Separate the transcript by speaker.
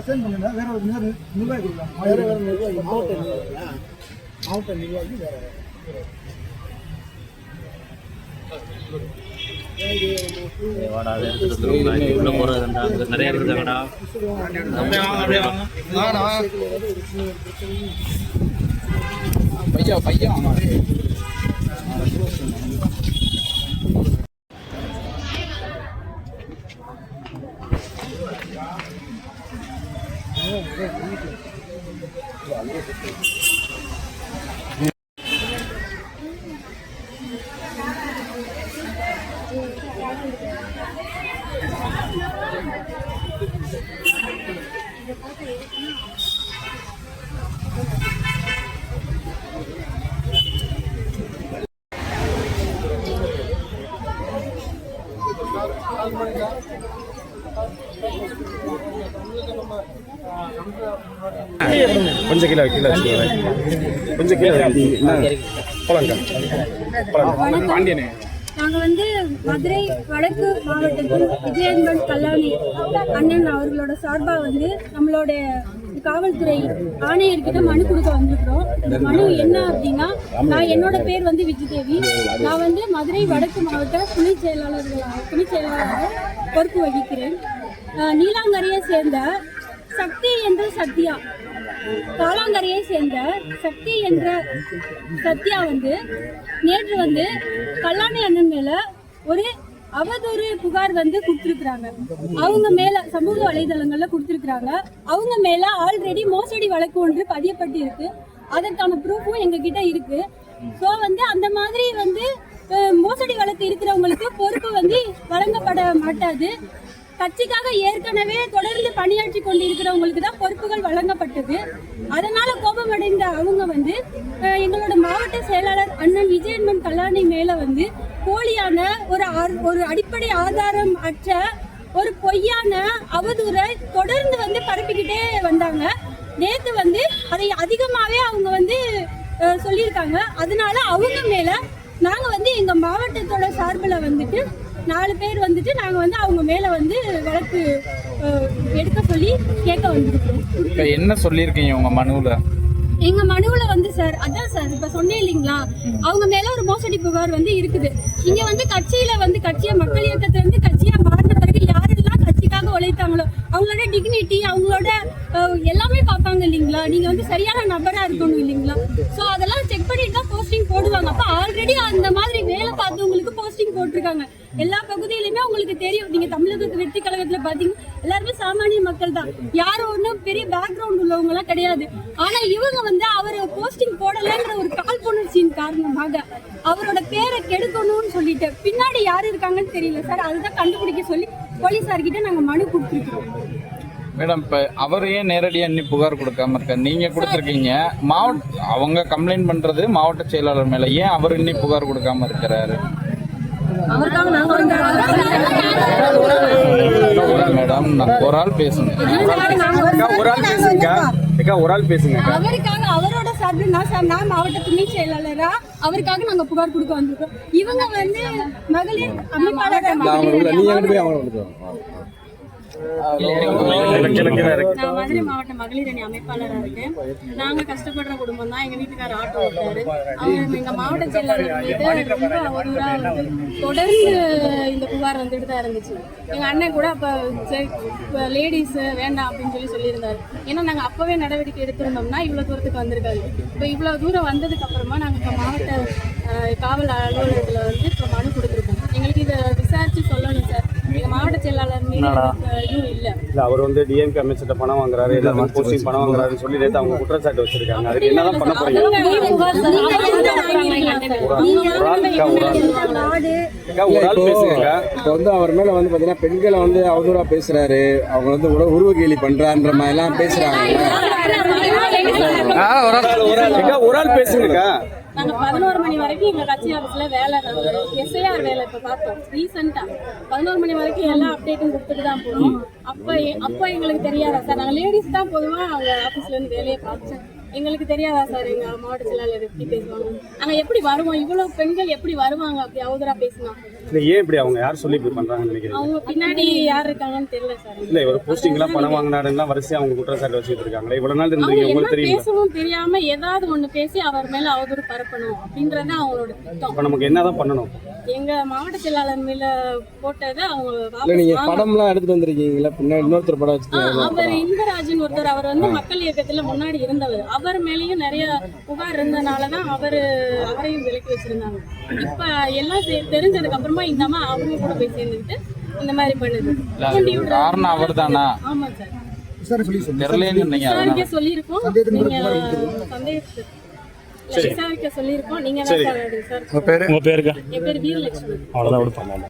Speaker 1: Send பண்ணுறேன் வேற ஒரு நிர்வாகி நிர்வாகி கொடுக்கலாம்
Speaker 2: வேற வேற நிர்வாகி மாவட்ட நிர்வாகியா மாவட்ட நிர்வாகி வேற.
Speaker 3: நிறைய
Speaker 2: பையா பையா. Almanca.
Speaker 4: கொஞ்சம் கீழே வச்சுக்கோங்க. கொஞ்சம் கீழே போலாங்க பாண்டியனே.
Speaker 5: நாங்க வந்து மதுரை வடக்கு மாவட்டத்தில் விஜயன்பன் கல்லாணி அண்ணன் அவர்களோட சார்பா வந்து நம்மளோட காவல்துறை ஆணையர்கிட்ட மனு கொடுக்க வந்திருக்கிறோம். மனு என்ன அப்படின்னா நான் என்னோட பேர் வந்து விஜயதேவி நான் வந்து மதுரை வடக்கு மாவட்ட துணை செயலாளர்களாக துணை செயலாளராக பொறுப்பு வகிக்கிறேன். நீலாங்கரையை சேர்ந்த சக்தி என்ற சத்யா. காலாங்கரையை சேர்ந்த சக்தி என்ற சத்யா வந்து நேற்று வந்து கல்லாணி அண்ணன் மேல ஒரு அவதூறு புகார் வந்து கொடுத்துருக்குறாங்க. அவங்க மேல சமூக வலைதளங்கள்ல கொடுத்துருக்குறாங்க. அவங்க மேல ஆல்ரெடி மோசடி வழக்கு ஒன்று பதியப்பட்டு இருக்கு அதற்கான ப்ரூஃபும் எங்க கிட்ட இருக்கு. ஸோ வந்து அந்த மாதிரி வந்து மோசடி வழக்கு இருக்கிறவங்களுக்கு பொறுப்பு வந்து வழங்கப்பட மாட்டாது. கட்சிக்காக ஏற்கனவே தொடர்ந்து பணியாற்றி கொண்டிருக்கிறவங்களுக்கு தான் பொறுப்புகள் வழங்கப்பட்டது. அதனால கோபமடைந்த அவங்க வந்து எங்களோட மாவட்ட செயலாளர் அண்ணன் விஜயன்மன் கல்லாணி மேல வந்து பொய்யான ஒரு ஆர்- ஒரு அடிப்படை ஆதாரம் அற்ற ஒரு பொய்யான அவதூறை தொடர்ந்து வந்து பரப்பிக்கிட்டே வந்தாங்க. நேத்து வந்து அதை அதிகமாவே அவங்க வந்து சொல்லியிருக்காங்க. அதனால அவங்க மேல நாங்க வந்து எங்க மாவட்டத்தோட சார்பில் வந்துட்டு நாலு பேர் வந்துட்டு நாங்க வந்து அவங்க மேல வந்து வழக்கு எடுக்க சொல்லி கேட்க வந்திருக்கோம்.
Speaker 2: என்ன சொல்லியிருக்கீங்க உங்க மனுவில்?
Speaker 5: எங்க மனுவுல வந்து சார் அதான் சார் இப்ப சொன்னேன் இல்லைங்களா? அவங்க மேல ஒரு மோசடி புகார் வந்து இருக்குது. இங்க வந்து கட்சியில வந்து கட்சியை மக்கள் இயக்கத்துல இருந்து கட்சியா மாறின பிறகு யாரெல்லாம் கட்சிக்காக உழைத்தாங்களோ அவங்களோட டிக்னிட்டி அவங்களோட எல்லாமே பார்ப்பாங்க இல்லைங்களா? நீங்க வந்து சரியான நபரா இருக்கணும் இல்லைங்களா? சோ அதெல்லாம் செக் பண்ணிட்டு தான் போஸ்டிங் போடுவாங்க. அப்ப ஆல்ரெடி அந்த மாதிரி வேலை பார்த்தவங்களுக்கு போஸ்டிங் போட்டிருக்காங்க. எல்லா பகுதியிலுமே உங்களுக்கு தெரியும். நீங்க தமிழக வெற்றி கழகத்துல பாத்தீங்க எல்லாருமே சாமானிய மக்கள் தான். யாரும் ஒன்றும் பெரிய பேக்ரவுண்ட் உள்ளவங்க எல்லாம் கிடையாது. ஆனா இவங்க வந்து அவர் போஸ்டிங் போடலங்கிற ஒரு காழ்ப்புணர்ச்சியின் காரணமாக அவரோட பேரை கெடுக்கணும்னு சொல்லிட்டு பின்னாடி யார் இருக்காங்கன்னு தெரியல. சார் அதுதான் கண்டுபிடிக்க சொல்லி போலீஸார்கிட்ட நாங்க மனு கொடுத்துருக்கோம்
Speaker 2: மேடம் இப்ப அவர் ஏன் நேரடியா இன்னும் புகார் கொடுக்காம இருக்காரு? நீங்க கொடுத்துருக்கீங்க. மாவட்ட அவங்க கம்ப்ளைண்ட் பண்றது மாவட்ட செயலாளர் மேல. ஏன் அவர் இன்னும் புகார் கொடுக்காம இருக்கிறாரு? மேடம். நான் ஒரு ஆள் பேசுங்க.
Speaker 4: ஒரு ஆள் பேசுங்க. அக்கா ஒரு ஆள் பேசுங்க.
Speaker 5: அவருக்காக அவரோட சார்பில் நான் சார் நான் மாவட்ட துணை செயலாளரா அவருக்காக நாங்க புகார் கொடுக்க வந்திருக்கோம். இவங்க வந்து மகளிர் அமைப்பாளர்
Speaker 4: நீங்க போய் அவங்க
Speaker 5: நான் மதுரை மாவட்ட மகளிர் அணி அமைப்பாளராக இருக்கேன். நாங்க கஷ்டப்படுற குடும்பம் தான் எங்க வீட்டுக்காரர் ஆட்டோ ஓட்டாரு அவங்க எங்க மாவட்ட செயலாளர் ரொம்ப அவதூறா வந்து தொடர்ந்து இந்த புகார் வந்துட்டு தான் இருந்துச்சு. எங்க அண்ணன் கூட அப்ப லேடிஸ் வேண்டாம் அப்படின்னு சொல்லி சொல்லியிருந்தாரு. ஏன்னா நாங்க அப்பவே நடவடிக்கை எடுத்திருந்தோம்னா இவ்வளவு தூரத்துக்கு வந்திருக்காது. இப்போ இவ்வளவு தூரம் வந்ததுக்கு அப்புறமா நாங்க இப்போ மாவட்ட காவல் அலுவலகத்துல வந்து இப்போ மனு கொடுத்துருக்கோம். எங்களுக்கு இதை விசாரிச்சு சொல்லணும் சார். மாவட்ட செயலாளர் இல்லை.
Speaker 4: அவர் வந்து டிஎம்கே அமைச்சர்ட்ட பணம் வாங்குறாரு போஸ்டிங் பணம் வாங்குறாருன்னு சொல்லி நேத்து அவங்க குற்றச்சாட்டு வச்சிருக்காங்க. அதுக்கு என்னதான் பண்ண போறீங்க?
Speaker 6: இப்போ வந்து அவர் மேல வந்து பாத்தீங்கன்னா பெண்களை வந்து அவதூறா பேசுறாரு. அவங்க வந்து உருவ கேலி பண்றான்ற மாதிரி எல்லாம் பேசுறாங்க
Speaker 4: ஒரு ஆள். பேசுங்கக்கா.
Speaker 5: நாங்க பதினோரு மணி வரைக்கும் எங்க கட்சி ஆபீஸ்ல வேலை. எஸ்ஐஆர் வேலை இப்ப பார்த்தோம். ரீசெண்டா பதினோரு மணி வரைக்கும் எல்லா அப்டேட்டும் கொடுத்துட்டு தான் போனோம். அப்ப அப்ப எங்களுக்கு தெரியாதா? சார் நாங்க லேடிஸ் தான் பொதுவா அவங்க ஆபீஸ்ல இருந்து வேலையை பார்த்தோம்
Speaker 7: எங்களுக்கு தெரியாதா சார் எங்க மாவட்ட செயலாளர் எப்படி பேசுவாங்க? நாங்க எப்படி வருவோம்? இவ்வளவு பெண்கள் எப்படி வருவாங்க? அப்படி அவதரா பேசினா.
Speaker 4: இல்லை ஏன் இப்படி அவங்க யார் சொல்லி இப்படி பண்றாங்கன்னு நினைக்கிறீங்க?
Speaker 7: அவங்க பின்னாடி யார் இருக்காங்கன்னு தெரியல சார்.
Speaker 4: இல்ல இவர் போஸ்டிங் எல்லாம் பணம் வாங்கினாருன்னா வரிசையா அவங்க குற்றச்சாட்டு வச்சுட்டு இருக்காங்களே. இவ்வளவு நாள் இருந்தீங்க உங்களுக்கு தெரியுமா?
Speaker 7: பேசவும் தெரியாம ஏதாவது ஒண்ணு பேசி அவர் மேல அவதூறு பரப்பணும் அப்படின்றது அவங்களோட திட்டம்.
Speaker 4: நமக்கு என்னதான் பண்ணணும்?
Speaker 7: எங்க மாவட்ட செயலாளர் மேல போட்டதை அவங்க
Speaker 6: இல்ல
Speaker 7: வாபஸ்
Speaker 6: நீங்க
Speaker 7: வாங்கணும்.
Speaker 6: படம்லாம் எடுத்துட்டு வந்திருக்கீங்களா பின்னாடி இன்னொருத்தர் படம் வச்சுருக்கீங்க
Speaker 7: அவர் இன்பராஜன் ஒருத்தர் அவர் வந்து மக்கள் இயக்கத்துல முன்னாடி இருந்தவர். அவர் மேலயும் நிறைய புகார் இருந்தனாலதான் அவரு அவரையும் விலக்கி வச்சிருந்தாங்க. இப்ப எல்லாம் தெரிஞ்சதுக்கு அப்புறமா இந்த அம்மா அவங்க கூட போய் சேர்ந்துக்கிட்டு இந்த மாதிரி பண்ணுது.
Speaker 2: காரணம்
Speaker 7: ஆமா சார்.
Speaker 1: சொல்லி
Speaker 7: சொல்லியிருக்கோம். நீங்க சந்தேகத்துக்கு விசாரிக்க சொல்லியிருக்கோம். நீங்க தான் சார். விசாரிச்சு
Speaker 3: உங்க பேருக்கா?
Speaker 7: என் பேர் வீரலட்சுமி.
Speaker 3: அவ்வளோதான் விடுப்பாங்க